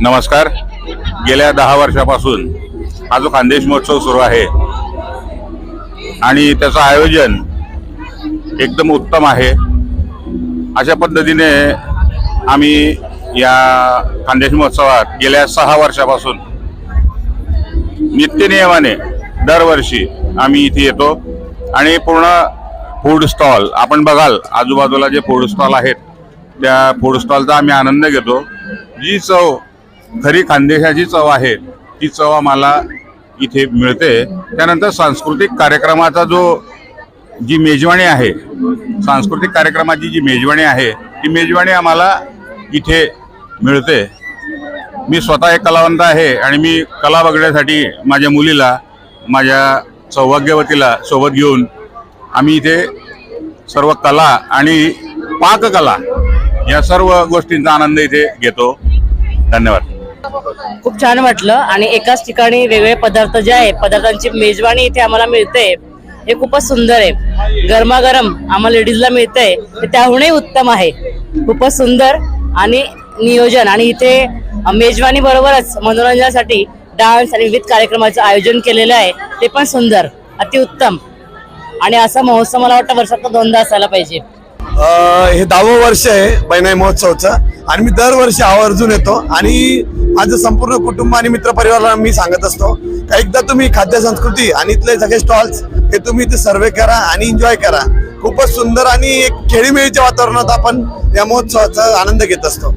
नमस्कार. गेल्या दहा वर्षापासून हा जो खानदेश महोत्सव सुरू आहे आणि त्याचं आयोजन एकदम उत्तम आहे. अशा पद्धतीने आम्ही या खानदेश महोत्सवात गेल्या सहा वर्षापासून नित्यनियमाने दरवर्षी आम्ही इथे येतो आणि पूर्ण फूड स्टॉल आपण बघाल आजूबाजूला जे फूड स्टॉल आहेत त्या फूड स्टॉलचा आम्ही आनंद घेतो. जी चव खरी खानदेशाची चव आहे ती चव आम्हाला इथे मिळते. त्यानंतर सांस्कृतिक कार्यक्रमाचा जो जी मेजवाणी आहे सांस्कृतिक कार्यक्रमाची जी मेजवाणी आहे ती मेजवाणी आम्हाला इथे मिळते. मी स्वतः एक कलावंत आहे आणि मी कला बघण्यासाठी माझ्या मुलीला माझ्या सौभाग्यवतीला सोबत घेऊन आम्ही इथे सर्व कला आणि पाककला या सर्व गोष्टींचा आनंद इथे घेतो. धन्यवाद. खूप छान वाटलं आणि एकाच ठिकाणी वेगवेगळे पदार्थ जे आहे पदार्थांची मेजवानी इथे आम्हाला मिळते. हे खूपच सुंदर आहे. गरमागरम आम्हाला लेडीजला मिळतंय ते त्याहूनही उत्तम आहे. खूपच सुंदर आणि नियोजन आणि इथे मेजवानी बरोबरच मनोरंजनासाठी डान्स आणि विविध कार्यक्रमाचं आयोजन केलेलं आहे. ते पण सुंदर अतिउत्तम. आणि असा महोत्सव मला वाटतं वर्षात दोनदा असायला पाहिजे. हे दहावं वर्ष आहे बैनाई महोत्सवचं. आणि मी दरवर्षी आवर्जून येतो. आणि माझं संपूर्ण कुटुंब आणि मित्रपरिवाराला मी सांगत असतो का एकदा तुम्ही खाद्य संस्कृती आणि इथले सगळे स्टॉल्स हे तुम्ही इथे सर्वे करा आणि एन्जॉय करा. खूपच सुंदर आणि एक खेळीमेळीच्या वातावरणात आपण या महोत्सवाचा आनंद घेत असतो.